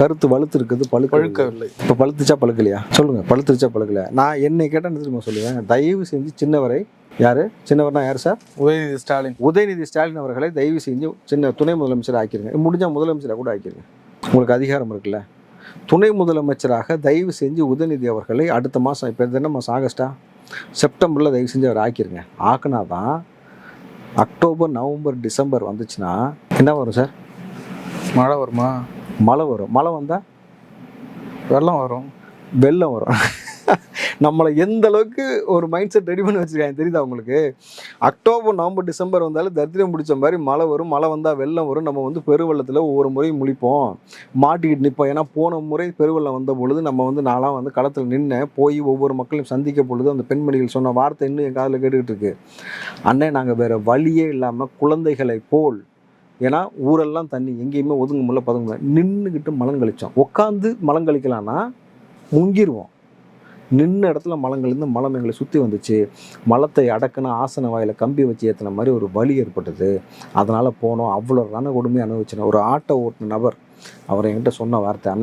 கருத்து வலுத்து இருக்குது பழுக்க பழுக்கவில்லை இப்போ பழுத்துச்சா பழுக்கலையா? சொல்லுங்கள் பழுத்துச்சா பழுக்கலையா? நான் என்னை கேட்டால் திரும்ப சொல்லுவேன்? தயவு செஞ்சு சின்னவரை யார்? சின்னவர்னா யார் சார்? உதயநிதி ஸ்டாலின். உதயநிதி ஸ்டாலின் அவர்களை தயவு செஞ்சு சின்ன துணை முதலமைச்சர் ஆக்கிருங்க. முடிஞ்சால் முதலமைச்சராக கூட ஆக்கிருங்க. உங்களுக்கு அதிகாரம் இருக்குல்ல. துணை முதலமைச்சராக தயவு செஞ்சு உதயநிதி அவர்களை அடுத்த மாதம் இப்போ என்ன மாதம் ஆகஸ்டா? செப்டம்பரில் தயவு செஞ்சு அவர் ஆக்கிருங்க. ஆக்குனா தான் அக்டோபர் நவம்பர் டிசம்பர் வந்துச்சுன்னா என்ன வரும் சார்? மழை வருமா? மழை வரும். மழை வந்தால் வெள்ளம் வரும். வெள்ளம் வரும். நம்மளை எந்த அளவுக்கு ஒரு மைண்ட் செட் ரெடி பண்ணி வச்சுருக்காங்க தெரியுதா உங்களுக்கு? அக்டோபர் நவம்பர் டிசம்பர் வந்தாலும் தரித்திரம் பிடிச்ச மாதிரி மழை வரும். மழை வந்தால் வெள்ளம் வரும். நம்ம வந்து பெருவெள்ளத்தில் ஒவ்வொரு முறையும் முழிப்போம். மாட்டிக்கிட்டு நிற்போம் ஏன்னா போன முறை பெருவெள்ளம் வந்த பொழுது நம்ம வந்து நான்லாம் வந்து களத்தில் நின்று போய் ஒவ்வொரு மக்களையும் சந்திக்க பொழுது அந்த பெண்மணிகள் சொன்ன வார்த்தை இன்னும் என் காதில் கேட்டுக்கிட்டு இருக்கு. அண்ணே நாங்கள் வேறு வழியே இல்லாமல் குழந்தைகளை போல் ஏன்னா ஊரெல்லாம் தண்ணி எங்கேயுமே ஒதுங்க முடியல பதுங்க நின்றுக்கிட்டு மலம் கழிச்சோம். உட்காந்து மலம் கழிக்கலாம்னா முங்கிடுவோம் நின்ன இடத்துல மலங்கள்லேருந்து மலம் எங்களை சுற்றி வந்துச்சு. மலத்தை அடக்குன ஆசன வாயில் கம்பி வச்சு ஏற்றின மாதிரி ஒரு வலி ஏற்பட்டது. அதனால் போனோம். அவ்வளோ ரண கொடுமையை அனுபவிச்சேன் ஒரு ஆட்டோ ஓட்டின நபர் அவர் என்கிட்ட சொன்ன வார்த்தை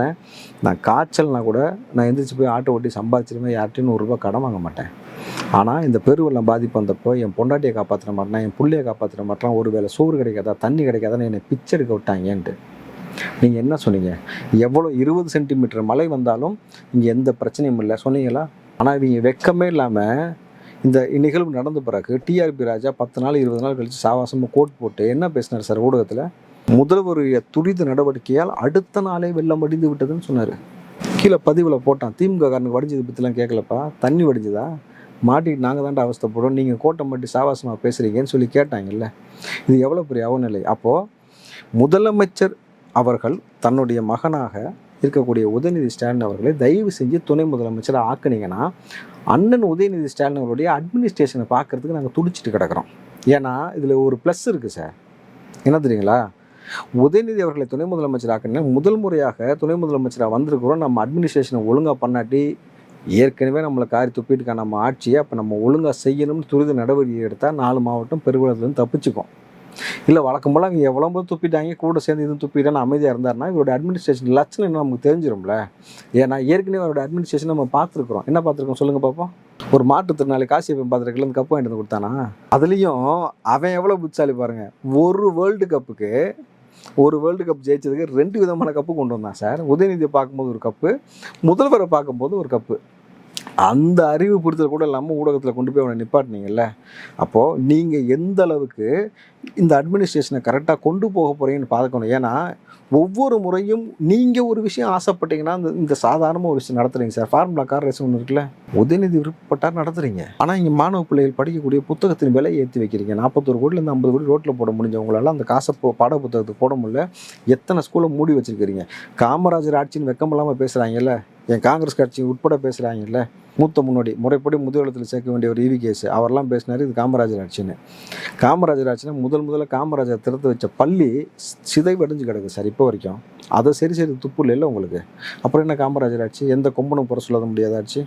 நான் காய்ச்சல்னா கூட நான் எந்திரிச்சு போய் ஆட்டோ ஓட்டி சம்பாதிச்சிருவேன் யார்ட்டையும் நூறுரூவா கடன் வாங்க மாட்டேன். ஆனால் இந்த பெருவெள்ளம் பாதிப்பு வந்தப்போ என் பொண்டாட்டியை காப்பாற்ற மாட்டேன் என் புள்ளையை காப்பாற்ற மாட்டேன் ஒரு வேளை சோறு கிடைக்காதா தண்ணி கிடைக்காதான்னு என்னை பிச்சை எடுக்க விட்டாங்கன்ட்டு. நீங்கள் என்ன சொன்னீங்க? எவ்வளோ இருபது சென்டிமீட்டர் மழை வந்தாலும் இங்கே எந்த பிரச்சனையும் இல்லை. சொன்னீங்களா? ஆனால் இவங்க வெக்கமே இல்லாமல் இந்த நிகழ்வு நடந்த பிறகு டிஆர்பி ராஜா பத்து நாள் இருபது நாள் கழித்து சாவாசமாக கோட் போட்டு என்ன பேசினார் சார் ஊடகத்தில்? முதல்வருடைய துரித நடவடிக்கையால் அடுத்த நாளே வெள்ளம் வடிந்து விட்டதுன்னு சொன்னார். கீழே பதிவில் போட்டான். திமுக காரனுக்கு வடிஞ்சது பற்றிலாம் கேட்கலப்பா தண்ணி வடிஞ்சதா? மாட்டிட்டு நாங்கள் தான்டா அவஸ்தப்படுறோம். நீங்கள் கோட்டை மாட்டி சாவாசமாக பேசுகிறீங்கன்னு சொல்லி கேட்டாங்கல்ல. இது எவ்வளோ பெரிய அவநிலை? அப்போது முதலமைச்சர் அவர்கள் தன்னுடைய மகனாக இருக்கக்கூடிய உதயநிதி ஸ்டாலின் அவர்களை தயவு செஞ்சு துணை முதலமைச்சராக ஆக்குனீங்கன்னா அண்ணன் உதயநிதி ஸ்டாலின் அவருடைய அட்மினிஸ்ட்ரேஷனை பார்க்கறதுக்கு நாங்கள் துடிச்சிட்டு கிடக்குறோம். ஏன்னா இதில் ஒரு ப்ளஸ் இருக்குது சார் என்ன தெரியுங்களா? உதயநிதி அவர்களை துணை முதலமைச்சர் முதல் முறையாக துணை முதலமைச்சராக வந்திருக்கிறோம். நம்ம அட்மினிஸ்ட்ரேஷனை ஒழுங்காக பண்ணாட்டி ஏற்கனவே நம்மளை காரி துப்பிட்டுக்கான நம்ம ஆட்சியை அப்போ நம்ம ஒழுங்காக செய்யணும்னு துரித நடவடிக்கை எடுத்தால் நாலு மாவட்டம் பெருகுளத்துலேருந்து தப்பிச்சுக்கும். இல்லை வழக்கம் போல் அவங்க எவ்வளோ போது துப்பிட்டாங்க கூட சேர்ந்து இதுவும் துப்பிட்டான்னு அமைதியாக இருந்தாருன்னா இவரோட அட்மினிஸ்ட்ரேஷன் லட்சணம் என்ன நமக்கு தெரிஞ்சிரும்ல? ஏன்னா ஏற்கனவே அவரோட அட்மினிஸ்ட்ரேஷன் நம்ம பார்த்துருக்குறோம். என்ன பார்த்துருக்கோம் சொல்லுங்கள் பார்ப்போம் ஒரு மாற்றுத்திறனாளி காசி பார்த்துருக்கல இந்த கப்பு வாங்கிட்டு வந்து கொடுத்தானா? அதுலேயும் அவன் எவ்வளோ புத்தாலி பாருங்கள் ஒரு வேர்ல்டு கப்புக்கு ஒரு வேர்ல்டு கப் ஜெயிச்சதுக்கு ரெண்டு விதமான கப்பு கொண்டு வந்தான் சார் உதயநிதியை பார்க்கும்போது ஒரு கப்பு முதல்வரை பார்க்கும்போது ஒரு கப்பு அந்த அறிவு புரிதல் கூட இல்லாமல் ஊடகத்தில் கொண்டு போய் அவனை நிப்பாட்டினீங்கல்ல. அப்போது நீங்கள் எந்த அளவுக்கு இந்த அட்மினிஸ்ட்ரேஷனை கரெக்டாக கொண்டு போக போகிறீங்கன்னு பார்க்கணும். ஏன்னா ஒவ்வொரு முறையும் நீங்கள் ஒரு விஷயம் ஆசைப்பட்டீங்கன்னா இந்த இந்த சாதாரணமாக ஒரு விஷயம் நடத்துறீங்க சார். ஃபார்முலா கார் ரேஸ் ஒன்று இருக்குல்ல உதயநிதி விருப்பப்பட்டார் நடத்துறீங்க. ஆனால் இங்கே மாணவ பிள்ளைகள் படிக்கக்கூடிய புத்தகத்தின் விலை ஏற்றி வைக்கிறீங்க. நாற்பத்தொரு கோடிலேருந்து ஐம்பது கோடி ரோட்டில் போட முடிஞ்சவங்களால அந்த காசை போ பாட புத்தகத்துக்கு போட முடியல. எத்தனை ஸ்கூலை மூடி வச்சுருக்கிறீங்க? காமராஜர் ஆட்சின்னு வெக்கமில்லாமல் பேசுகிறாங்கல்ல என் காங்கிரஸ் கட்சி உட்பட பேசுகிறாங்கல்ல மூத்த முன்னோடி முறைப்படி முதுகலத்தில் சேர்க்க வேண்டிய ஒரு இவி கேஸ் அவரெல்லாம் பேசினார் இது காமராஜர் ஆட்சின்னு. காமராஜர் ஆட்சினா முதல் முதல்ல காமராஜர் திறந்து வச்ச பள்ளி சிதைவடைஞ்சு கிடக்கு சார் இப்போ வரைக்கும். அதை சரி சரி துப்பு இல்லை உங்களுக்கு. அப்புறம் என்ன காமராஜர் ஆட்சி? எந்த கொம்பனும் புற சொல்ல முடியாத ஆட்சி?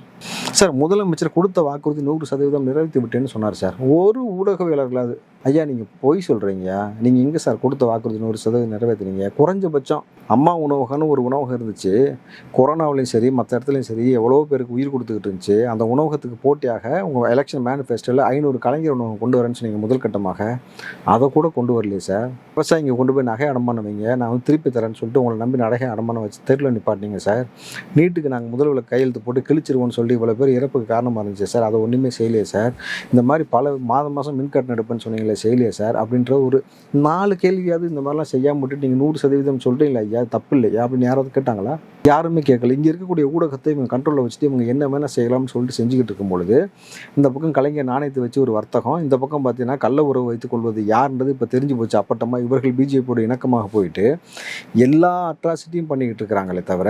சார் முதலமைச்சர் கொடுத்த வாக்குறுதி நூறு சதவீதம் நிறைவேற்றி விட்டேன்னு சொன்னார் சார். ஒரு ஊடகவியலர்களாவது ஐயா நீங்கள் பொய் சொல்கிறீங்க நீங்கள் எங்கே சார் கொடுத்த வாக்குறுதி நூறு சதவீதம் நிறைவேற்றுறீங்க குறைஞ்சபட்சம் அம்மா உணவகம்னு ஒரு உணவகம் இருந்துச்சு. கொரோனாவிலையும் சரி மற்ற இடத்துலையும் சரி எவ்வளோ பேருக்கு உயிர் கொடுத்துக்கிட்டு இருந்துச்சு. அந்த உணவகத்துக்கு போட்டியாக உங்கள் எலெக்ஷன் மேனிஃபெஸ்டோவில் ஐநூறு கலைஞர் உணவகம் கொண்டு வரேன்னு சொன்னீங்க முதல் கட்டமாக. அதை கூட கொண்டு வரலையே சார். விவசாயிங்க கொண்டு போய் நகை அடமானம் வைங்க நான் வந்து திருப்பி தரேன்னு சொல்லிட்டு உங்களை நம்பி நகை அடமானம் வச்சு தெருவில் நிப்பாட்டினீங்க சார். நீட்டுக்கு நாங்கள் முதல்வில் கையெழுத்து போட்டு கிழிச்சிருவோம்னு சொல்லி இவ்வளோ பேர் இறப்புக்கு காரணமாக இருந்துச்சு சார். அதை ஒன்றுமே செய்யலையே சார். இந்த மாதிரி பல மாதம் மாதம் மின்கட்டணம் எடுப்பேன்னு சொன்னீங்களே செய்யலையே சார்? அப்படின்ற ஒரு நாலு கேள்வியாவது இந்த மாதிரிலாம் செய்யாமல் விட்டு நீங்கள் நூறு சதவீதம் சொல்கிறீங்களா ஐயா? தப்பு இல்லையா? அப்படின்னு யாராவது கேட்டாங்களா? யாருமே கேட்கல. இங்கே இருக்கக்கூடிய ஊடகத்தை இவங்க கண்ட்ரோலில் வச்சுட்டு இவங்க என்ன வேணால் செய்யலாம்னு சொல்லிட்டு செஞ்சுக்கிட்டு இருக்கும் பொழுது இந்த பக்கம் கலைஞர் நாணயத்தை வச்சு ஒரு வர்த்தகம் இந்த பக்கம் பார்த்தீங்கன்னா கள்ள உறவு வைத்துக் கொள்வது யாருன்றது இப்போ தெரிஞ்சு போச்சு. அப்பட்டமாக இவர்கள் பிஜேபியோட இணக்கமாக போயிட்டு எல்லா அட்ராசிட்டியும் பண்ணிக்கிட்டு இருக்கிறாங்களே தவிர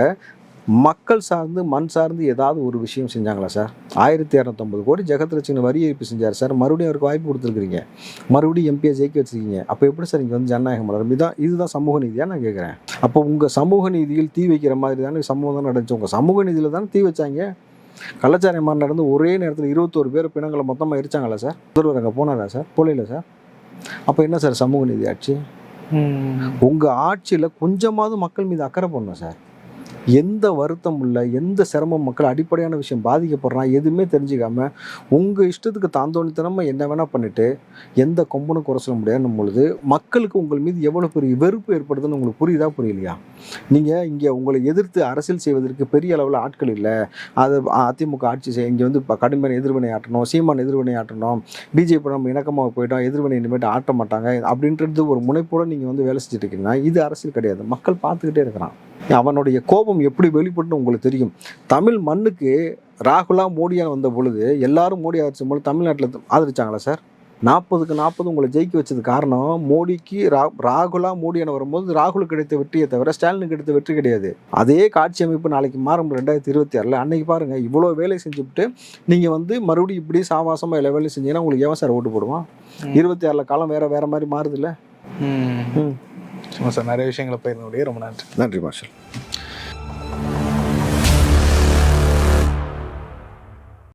மக்கள் சார்ந்து மண் சார்ந்து ஏதாவது ஒரு விஷயம் செஞ்சாங்களா சார்? ஆயிரத்தி இரநூத்தம்பது கோடி ஜெகத் ரட்சகன் வரி ஏற்பு செஞ்சார் சார். மறுபடியும் அவருக்கு வாய்ப்பு கொடுத்துருக்கீங்க மறுபடியும் எம்பியை ஜெயிக்க வச்சிருக்கீங்க. அப்போ எப்படி சார் இங்கே வந்து ஜனநாயகம் வளரும்? இதான் இதுதான் சமூக நீதியாக நான் கேட்குறேன் அப்போ உங்கள் சமூக நீதியில் தீ வைக்கிற மாதிரி தானே சமூகம் தான் நடந்துச்சு. உங்கள் சமூக நீதியில் தானே தீ வச்சாங்க? கள்ளச்சாராயம் மாதிரி நடந்து ஒரே நேரத்தில் இருபத்தோரு பேர் பிணங்களை மொத்தமாக எரிச்சாங்களா சார்? முதல்வர் அங்கே போனாரா சார்? போலையில சார். அப்போ என்ன சார் சமூக நீதி ஆட்சி உங்கள் ஆட்சியில் கொஞ்சமாவது மக்கள் மீது அக்கறை பண்ணணும் சார். எந்த வருத்தம் இல்லை எந்த சிரமம் மக்கள் அடிப்படையான விஷயம் பாதிக்கப்படுறான் எதுவுமே தெரிஞ்சுக்காம உங்கள் இஷ்டத்துக்கு தாந்தோணித்தனமாக என்ன வேணால் பண்ணிட்டு எந்த கொம்பனும் குறை சொல்ல முடியாதுன்னும் பொழுது மக்களுக்கு உங்கள் மீது எவ்வளோ பெரிய வெறுப்பு ஏற்படுதுன்னு உங்களுக்கு புரியுதா புரியலையா? நீங்கள் இங்கே உங்களை எதிர்த்து அரசியல் செய்வதற்கு பெரிய அளவில் ஆட்கள் இல்லை. அது அதிமுக ஆட்சி செய்ய இங்கே வந்து இப்போ கடுமையான எதிர்வினை ஆட்டணும் சீமான் எதிர்வினை ஆட்டணும் பிஜேபி நம்ம இணக்கமாக போயிட்டோம் எதிர்வினை இனிமேட்டு ஆட்ட மாட்டாங்க அப்படின்றது ஒரு முனைப்போடு நீங்கள் வந்து வேலை செஞ்சுட்டு இருக்கீங்கன்னா இது அரசியல் கிடையாது. மக்கள் பார்த்துக்கிட்டே இருக்கிறான். அவனுடைய கோபம் எப்படி வெளிப்பட்டு உங்களுக்கு தெரியும். தமிழ் மண்ணுக்கு ராகுலா மோடியா வந்த பொழுது எல்லாரும் மோடி ஆதரிச்ச பொழுது தமிழ்நாட்டில் ஆதரிச்சாங்களா சார்? நாற்பதுக்கு நாற்பது உங்களை ஜெயிக்க வச்சது காரணம் மோடிக்கு ரா ராகுலா மோடியான வரும்போது ராகுலுக்கு கிடைத்த வெற்றியை தவிர ஸ்டாலினுக்கு கிடைத்த வெற்றி கிடையாது. அதே காட்சி அமைப்பு நாளைக்கு மாறும் ரெண்டாயிரத்தி இருபத்தி ஆறில். அன்னைக்கு பாருங்க இவ்வளோ வேலை செஞ்சுவிட்டு நீங்கள் வந்து மறுபடியும் இப்படி சாவாசமாக எல்லா வேலையும் செஞ்சீங்கன்னா உங்களுக்கு எவன் சார் ஓட்டு போடுவான்? இருபத்தி ஆறில் காலம் வேற வேற மாதிரி மாறுதுல்ல? ஆமாம் சார் நிறைய விஷயங்களை போயிருந்தோடைய ரொம்ப நன்றி. நன்றி மாஷல்